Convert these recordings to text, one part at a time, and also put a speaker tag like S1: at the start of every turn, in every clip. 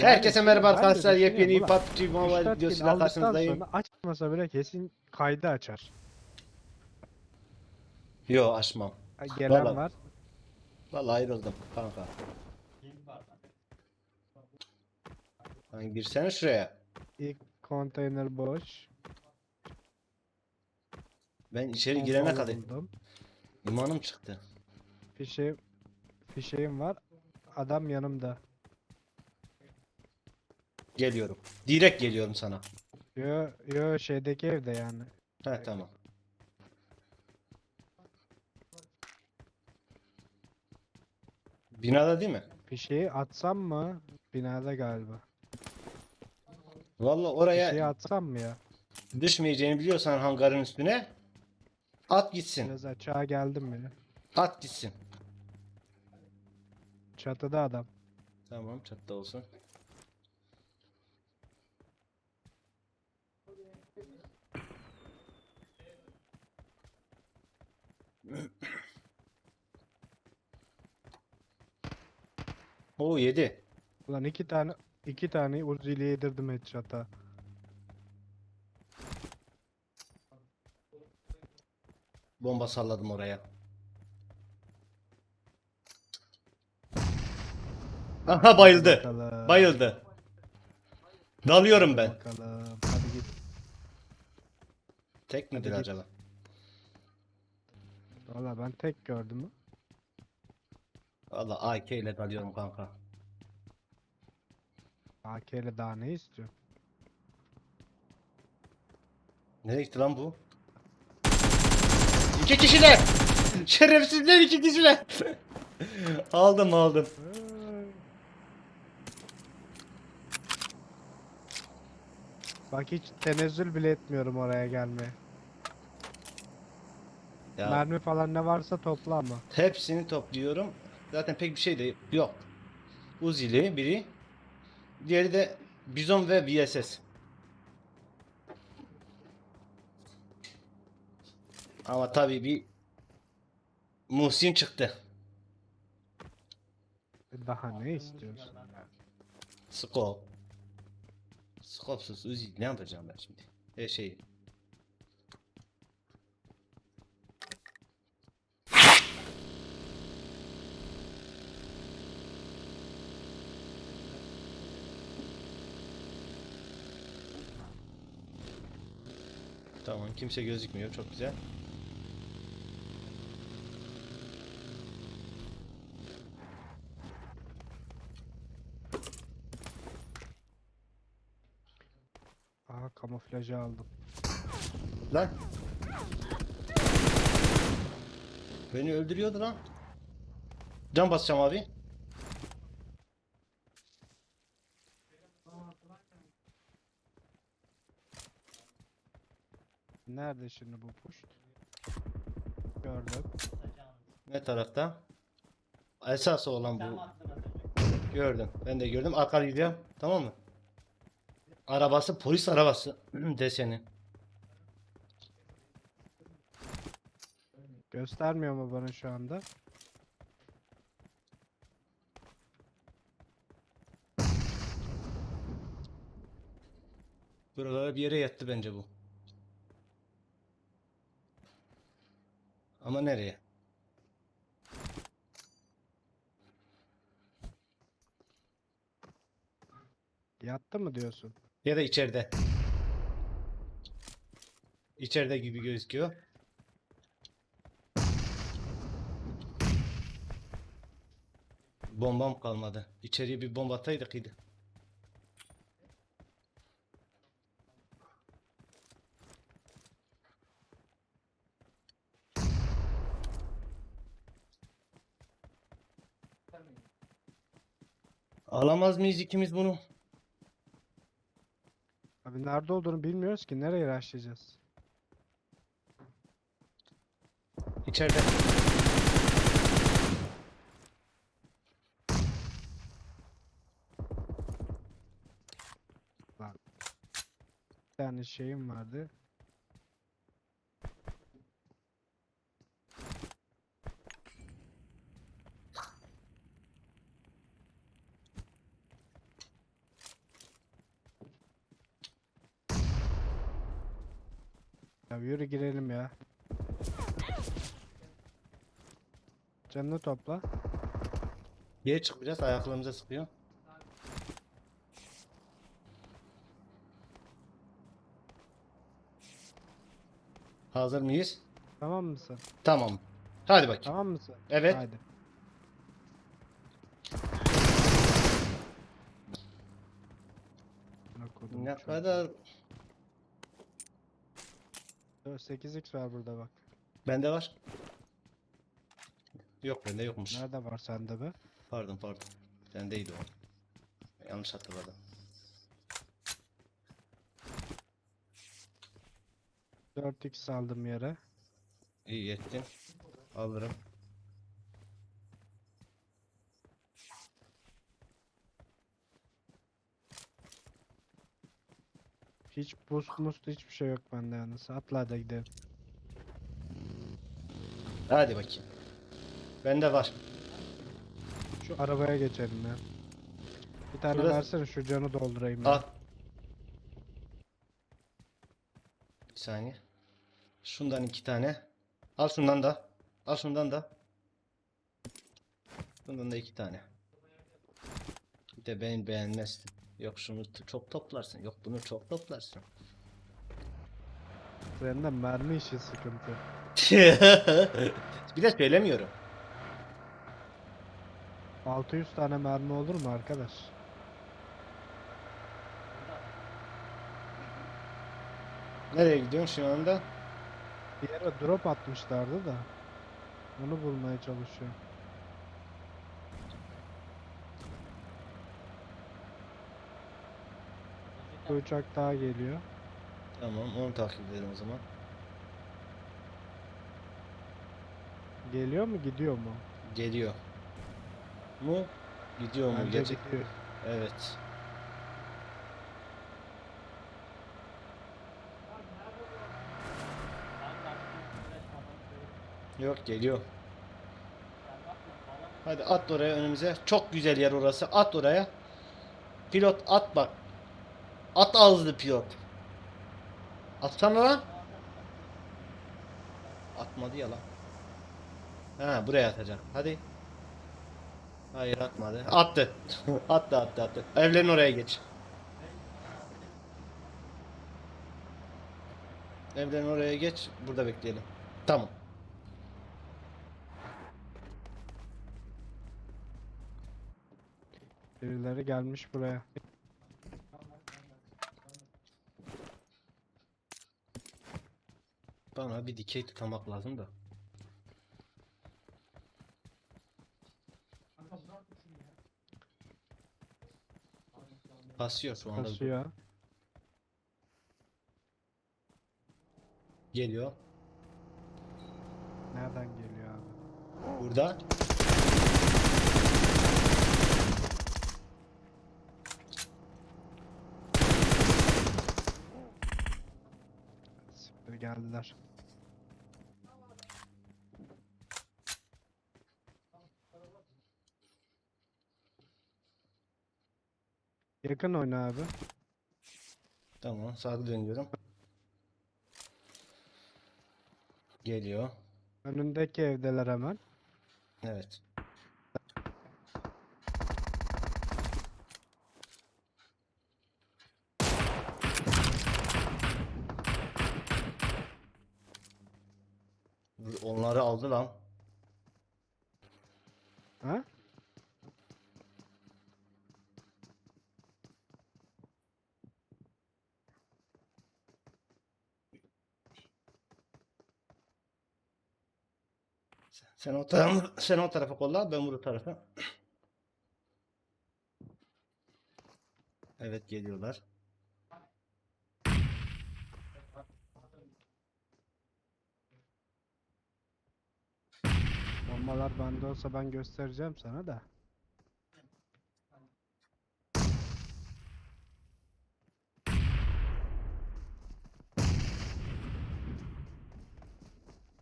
S1: Herkese merhaba arkadaşlar. Yepyeni
S2: ulan,
S1: PUBG Mobile videosuyla karşınızdayım.
S2: açmasa bile kesin kaydı açar.
S1: Yo açmam.
S2: Gelen
S1: Vallahi.
S2: var.
S1: Vallahi ayrıldım kanka. Lan girsene şuraya.
S2: İlk konteyner boş.
S1: Ben içeri girene kadar
S2: buldum.
S1: imanım çıktı.
S2: Fişe, fişeğim var. Adam yanımda.
S1: Geliyorum. Direkt geliyorum sana.
S2: Yo yo şeydeki evde yani.
S1: He tamam. Binada değil mi?
S2: Fişeği atsam mı? Binada galiba.
S1: Vallahi
S2: Fişeği
S1: oraya
S2: atsam mı ya?
S1: düşmeyeceğini biliyorsan hangarın üstüne at gitsin.
S2: Biraz açığa geldim bile.
S1: At gitsin.
S2: Çatıda adam.
S1: Tamam çatta olsun. O yedi.
S2: Ulan iki tane iki tane Uzi'yle yedirdim headshot'a.
S1: Bomba salladım oraya. Aha bayıldı.
S2: Bakalım.
S1: Bayıldı. Dalıyorum ben.
S2: Bakalım. Hadi git.
S1: Tek midir
S2: git.
S1: acaba?
S2: Valla ben tek gördüm.
S1: Valla AK ile dalıyorum kanka.
S2: AK ile daha ne istiyor?
S1: Nereye gitti lan bu? İki kişiler! Şerefsizler iki kişiler! aldım aldım.
S2: Bak hiç tenezzül bile etmiyorum oraya gelmeye.
S1: Ya
S2: Mermi falan ne varsa topla ama.
S1: hepsini topluyorum. Zaten pek bir şey de yok. Uzi'li biri. Diğeri de Bizon ve VSS. Ama tabii bir Muhsin çıktı.
S2: Daha ne istiyorsun ya?
S1: Scope. Scope'suz Uzi ne yapacağım ben şimdi? Her şey. Tamam kimse gözükmüyor çok güzel.
S2: Aha kamuflajı aldım.
S1: Lan. Beni öldürüyordu lan. Can basacağım abi.
S2: Nerede şimdi bu push? Gördüm.
S1: Ne tarafta? Esas olan bu. Gördüm. Ben de gördüm. Arka gidiyorum. Tamam mı? Arabası polis arabası deseni.
S2: Göstermiyor mu bana şu anda?
S1: Buralara bir yere yattı bence bu. Ama nereye?
S2: Yattı mı diyorsun?
S1: Ya da içeride. İçeride gibi gözüküyor. Bombam kalmadı. İçeriye bir bomba ataydık iyiydi. Alamaz mıyız ikimiz bunu?
S2: Abi nerede olduğunu bilmiyoruz ki. Nereye rushlayacağız?
S1: İçeride.
S2: Bir tane şeyim vardı. Canını topla.
S1: Geri çık biraz ayaklarımıza sıkıyor. Hazır mıyız?
S2: Tamam mısın?
S1: Tamam. Hadi bakayım.
S2: Tamam mısın?
S1: Evet.
S2: Kodum
S1: Ne kadar
S2: 8x var burada bak.
S1: bende var. Yok bende yokmuş.
S2: Nerede var sende be?
S1: Pardon pardon. Sendeydi o. Yanlış hatırladım.
S2: Dört x aldım yere.
S1: İyi ettin. Alırım.
S2: Hiç boost must hiçbir şey yok bende yalnız. Atla da gidelim.
S1: Hadi bakayım. Bende var.
S2: Şu arabaya geçelim ya. Bir tane
S1: Şurası-
S2: versene şu canı doldurayım ya.
S1: Al. Bir saniye. Şundan iki tane. Al şundan da. Al şundan da. Bundan da iki tane. Bir de ben beğenmezdim. Yok şunu t- çok toplarsın. Yok bunu çok toplarsın.
S2: Sende mermi işi sıkıntı.
S1: bir de söylemiyorum.
S2: 600 tane mermi olur mu arkadaş?
S1: Nereye gidiyorsun şu anda?
S2: Bir yere drop atmışlardı da. Onu bulmaya çalışıyorum. Bir uçak daha geliyor.
S1: Tamam onu takip edelim o zaman.
S2: Geliyor mu gidiyor mu?
S1: Geliyor. Mu? Gidiyor mu?
S2: Bence gidiyor.
S1: Evet. Yok geliyor. Hadi at oraya önümüze. Çok güzel yer orası. At oraya. Pilot at bak. At ağızlı pilot. Atsana lan. Atmadı ya lan. Ha buraya atacak. Hadi. Hayır atmadı. Attı. attı attı attı. Evlerin oraya geç. Evlerin oraya geç. Burada bekleyelim. Tamam.
S2: Birileri gelmiş buraya.
S1: Bana bir dikey tutamak lazım da. Basıyor şu anda.
S2: Kasıyor.
S1: Geliyor.
S2: Nereden geliyor abi?
S1: Burada.
S2: Geldiler. Yakın oyna abi.
S1: Tamam. Sağa dönüyorum. Geliyor.
S2: Önündeki evdeler hemen.
S1: Evet. Onları aldı lan.
S2: Ha?
S1: Sen o tarafa, sen o tarafa kolla, ben bu tarafa. Evet geliyorlar.
S2: Bombalar bende olsa ben göstereceğim sana da.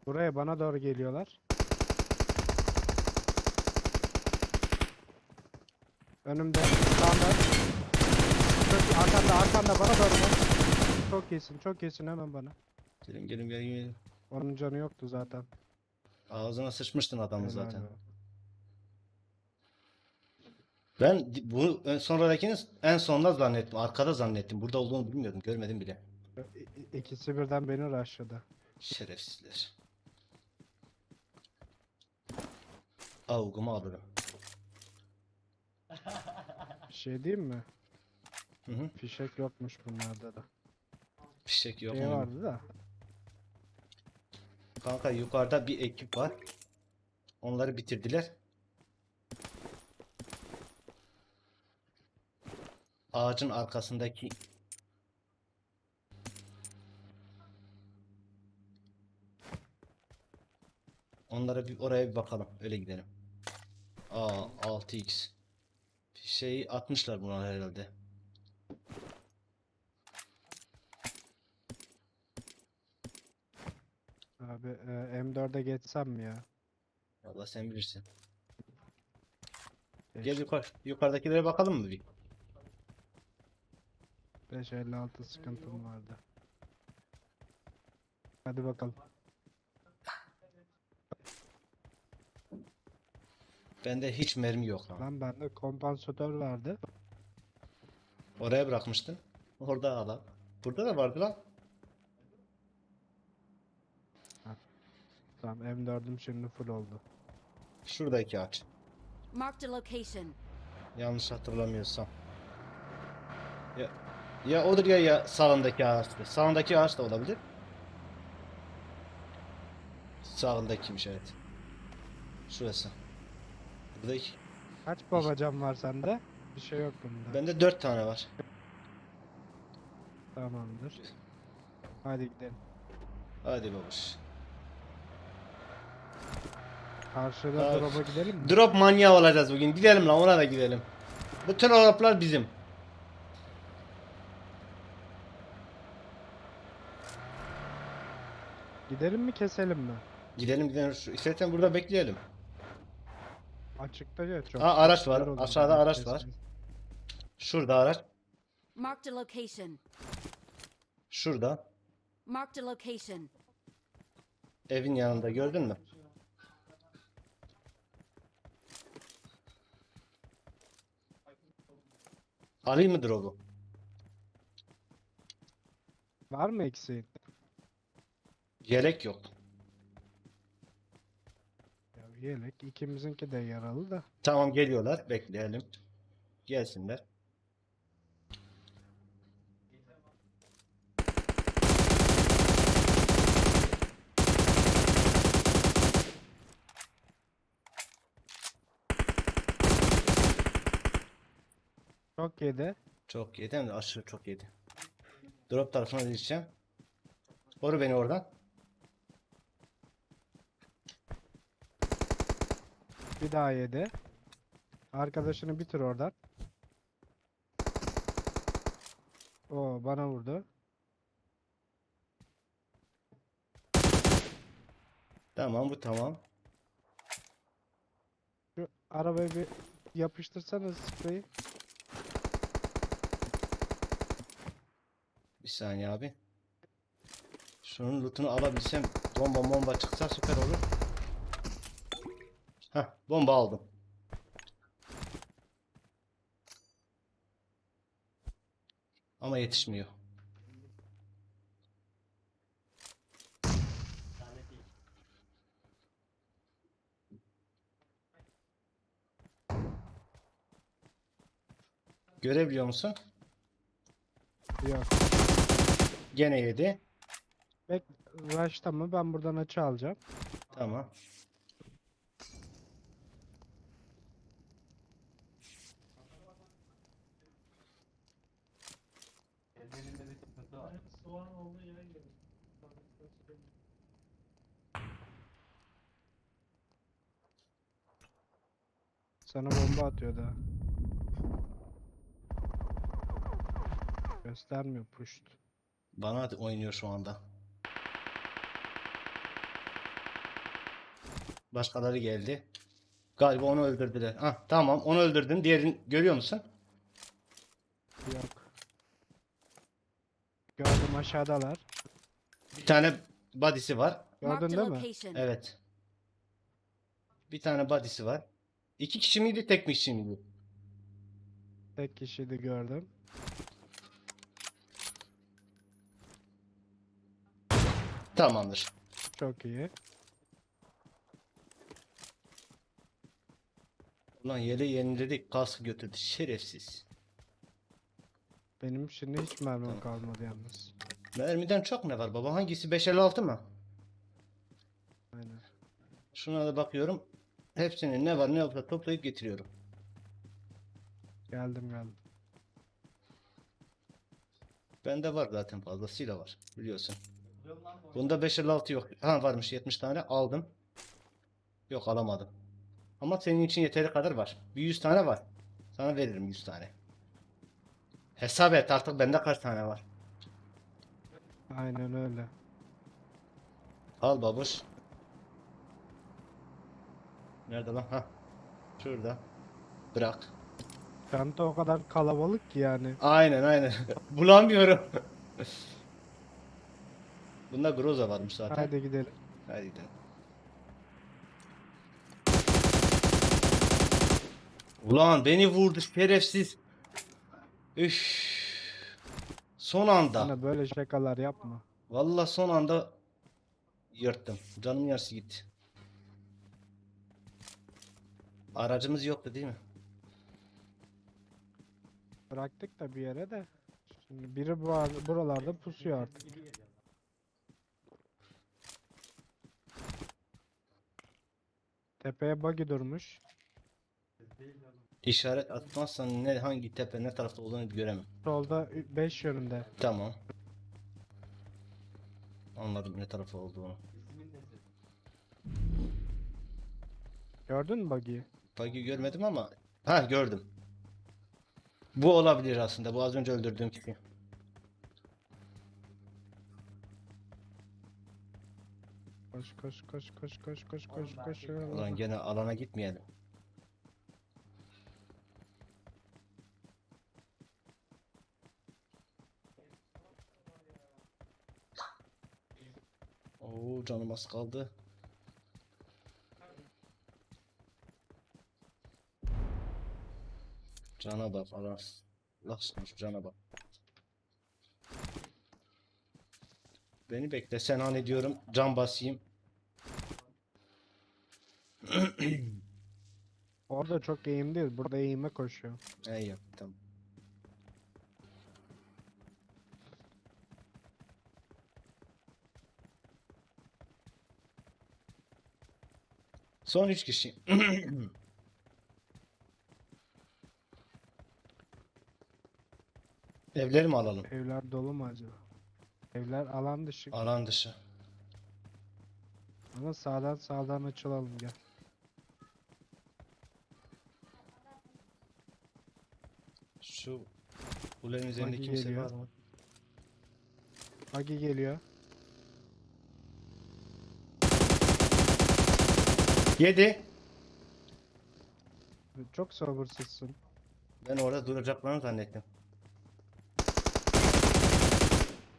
S2: Buraya bana doğru geliyorlar. Önümde, sağında. Çok, arkanda, arkanda bana doğru bak. Çok iyisin, çok iyisin hemen bana.
S1: Gelin gelin gelin. gelin.
S2: Onun canı yoktu zaten.
S1: Ağzına sıçmıştın adamı
S2: Helal
S1: zaten.
S2: be.
S1: Ben bu ön- sonradakini en sonda zannettim. Arkada zannettim. Burada olduğunu bilmiyordum. Görmedim bile.
S2: İ- i- İkisi birden beni rushladı.
S1: Şerefsizler. Avugumu alırım.
S2: Şey diyeyim mi?
S1: Hı hı.
S2: Fişek yokmuş bunlarda da.
S1: Fişek yok
S2: Şey
S1: mu?
S2: vardı da.
S1: Kanka yukarıda bir ekip var. Onları bitirdiler. Ağacın arkasındaki Onlara bir oraya bir bakalım. Öyle gidelim. Aa 6x. Şeyi atmışlar buna herhalde.
S2: Abi e, M4'e geçsem mi ya?
S1: Vallahi sen bilirsin. Gel
S2: Geç.
S1: yukarı, yukarıdakilere bakalım mı bir?
S2: 556 sıkıntım vardı. Hadi bakalım.
S1: Bende hiç mermi yok lan.
S2: Lan bende kompansatör vardı.
S1: Oraya bırakmıştın. Orada al. al. Burada da vardı lan.
S2: Tamam M4'üm şimdi full oldu.
S1: Şuradaki ağaç.
S3: Marked a location.
S1: Yanlış hatırlamıyorsam. Ya, ya odur ya ya sağındaki ağaçtır. Sağındaki ağaç da olabilir. Sağındakiymiş evet. Şurası. Buradaki.
S2: Kaç babacan var sende? Bir şey yok bunda.
S1: Bende dört tane var.
S2: Tamamdır. Hadi gidelim.
S1: Hadi babuş.
S2: Karşıda
S1: Abi.
S2: drop'a gidelim mi?
S1: Drop manyağı olacağız bugün. Gidelim lan ona da gidelim. Bütün droplar bizim.
S2: Gidelim mi keselim mi?
S1: Gidelim gidelim. Şu, istersen burada bekleyelim.
S2: Açıkta ya çok.
S1: Aa, araç var. Aşağıda araç var. Şurada araç.
S3: Marked a location.
S1: Şurada.
S3: Marked a location.
S1: Evin yanında gördün mü? Alayım mı drop'u?
S2: Var mı eksiğin?
S1: Yelek yok.
S2: Yelek ikimizinki de yaralı da.
S1: Tamam geliyorlar. Bekleyelim. Gelsinler.
S2: Çok yedi.
S1: Çok yedi hem de aşırı çok yedi. Drop tarafına geçeceğim. Koru beni oradan.
S2: Bir daha yedi. Arkadaşını bitir oradan. O bana vurdu.
S1: Tamam bu tamam.
S2: Şu arabayı bir yapıştırsanız spreyi.
S1: Bir saniye abi. Şunun lootunu alabilsem bomba bomba çıksa süper olur. Heh bomba aldım. Ama yetişmiyor. Görebiliyor musun?
S2: Yok.
S1: Gene yedi.
S2: Bek rush'ta mı? Ben buradan açı alacağım.
S1: Tamam.
S2: Sana bomba atıyor da. Göstermiyor pushed.
S1: Bana oynuyor şu anda. Başkaları geldi. Galiba onu öldürdüler. Ah tamam onu öldürdün. Diğerini görüyor musun?
S2: Yok. Gördüm aşağıdalar.
S1: Bir tane body'si var.
S3: Marked
S2: Gördün
S3: a
S2: değil mi?
S3: location.
S1: Evet. Bir tane body'si var. İki kişi miydi, tek kişi miydi?
S2: Tek kişiydi gördüm.
S1: Tamamdır.
S2: Çok iyi.
S1: Ulan yere yeniledik, kaskı götürdü. Şerefsiz.
S2: Benim şimdi hiç mermim
S1: Tamam.
S2: kalmadı yalnız.
S1: Mermiden çok ne var baba? Hangisi? 556 mı?
S2: Aynen.
S1: Şuna da bakıyorum. Hepsinin ne var ne yoksa toplayıp getiriyorum.
S2: Geldim geldim.
S1: Bende var zaten fazlasıyla var. Biliyorsun. Bunda 556 yok. Ha varmış 70 tane aldım. Yok alamadım. Ama senin için yeteri kadar var. Bir 100 tane var. Sana veririm 100 tane. Hesap et artık bende kaç tane var.
S2: Aynen öyle.
S1: Al babuş. Nerede lan? Ha. Şurada. Bırak.
S2: Çanta o kadar kalabalık ki yani.
S1: Aynen aynen. Bulamıyorum. Bunda Groza varmış zaten.
S2: Hadi gidelim.
S1: Hadi gidelim. Ulan beni vurdu şerefsiz. Üf. Son anda.
S2: Bana böyle şakalar yapma.
S1: Vallahi son anda yırttım. Canım yarısı gitti. Aracımız yoktu değil mi?
S2: Bıraktık da bir yere de. Şimdi biri bu ar- buralarda pusuyor artık. Tepeye buggy durmuş.
S1: İşaret atmazsan ne hangi tepe ne tarafta olduğunu göremem.
S2: Solda 5 yönünde.
S1: Tamam. Anladım ne tarafı olduğunu.
S2: Gördün mü buggy'yi?
S1: Bug'i görmedim ama ha gördüm. Bu olabilir aslında. Bu az önce öldürdüğüm kişi.
S2: Koş koş koş koş koş koş koş koş.
S1: Ulan gene alana gitmeyelim. Oo canım az kaldı. Cana bak Allah. Allah şu cana bak. Beni bekle sen an ediyorum. Can basayım.
S2: Orada çok eğim değil. Burada eğime koşuyor.
S1: İyi yap tamam. Son üç kişi. Evleri mi alalım?
S2: Evler dolu mu acaba? Evler alan dışı.
S1: Alan dışı.
S2: Ama sağdan sağdan açılalım gel.
S1: Şu kulenin üzerinde
S2: Buggy
S1: kimse
S2: geliyor.
S1: var mı?
S2: Buggy geliyor.
S1: Yedi.
S2: Çok sabırsızsın.
S1: Ben orada duracaklarını zannettim.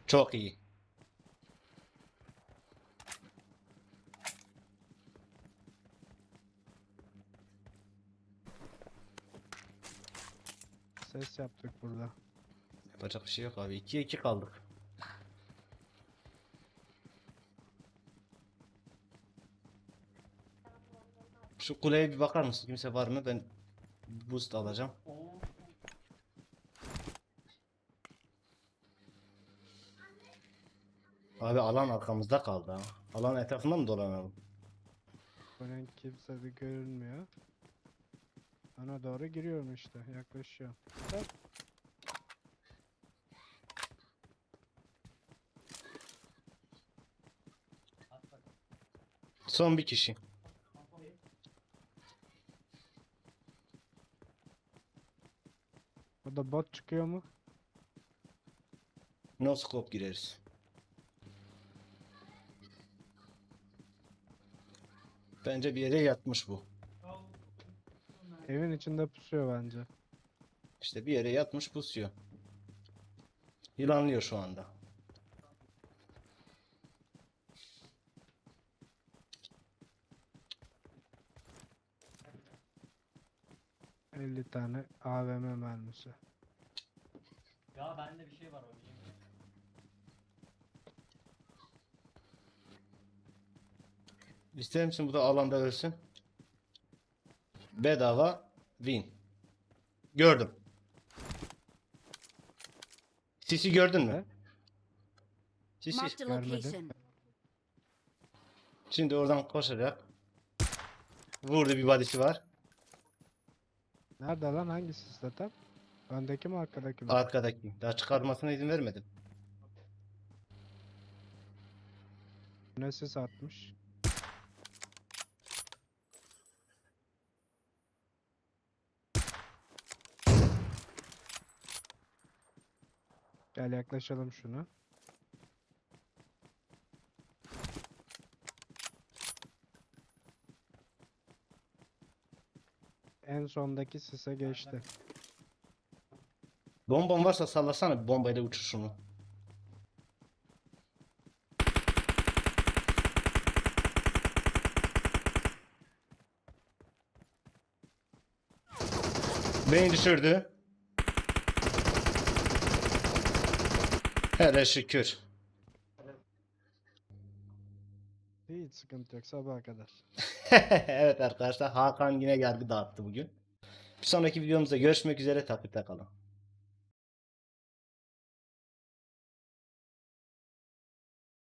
S1: Çok iyi.
S2: Ses yaptık burada.
S1: Yapacak bir şey yok abi. 2'ye 2 kaldık. Şu kuleye bir bakar mısın? Kimse var mı? Ben boost alacağım. Abi alan arkamızda kaldı ha. Alan etrafında mı dolanalım?
S2: Ölen kimse de görünmüyor. Ona doğru giriyorum işte. Yaklaşıyor. Hop.
S1: Son bir kişi.
S2: Burada bot çıkıyor mu?
S1: No scope gireriz. Bence bir yere yatmış bu.
S2: Evin içinde pusuyor bence.
S1: İşte bir yere yatmış pusuyor. Yılanlıyor şu anda.
S2: Elli tane AVM mermisi.
S4: Ya bende bir şey var o bir.
S1: İster misin bu da alanda ölsün? Bedava win. Gördüm. Sisi gördün mü? Sisi.
S3: Marked a
S2: görmedim.
S3: location.
S1: Şimdi oradan koşacak. Vurdu bir badisi var.
S2: Nerede lan hangisi zaten? Öndeki mi arkadaki mi?
S1: Arkadaki. Daha çıkarmasına izin vermedim.
S2: Ne sis atmış? Gel yaklaşalım şuna. En sondaki sise geçti.
S1: Bomban varsa sallasana bir bombayla uçur şunu. Beni düşürdü. Hele şükür.
S2: Hiç sıkıntı yok sabaha kadar.
S1: evet arkadaşlar Hakan yine yargı dağıttı bugün. Bir sonraki videomuzda görüşmek üzere takipte kalın.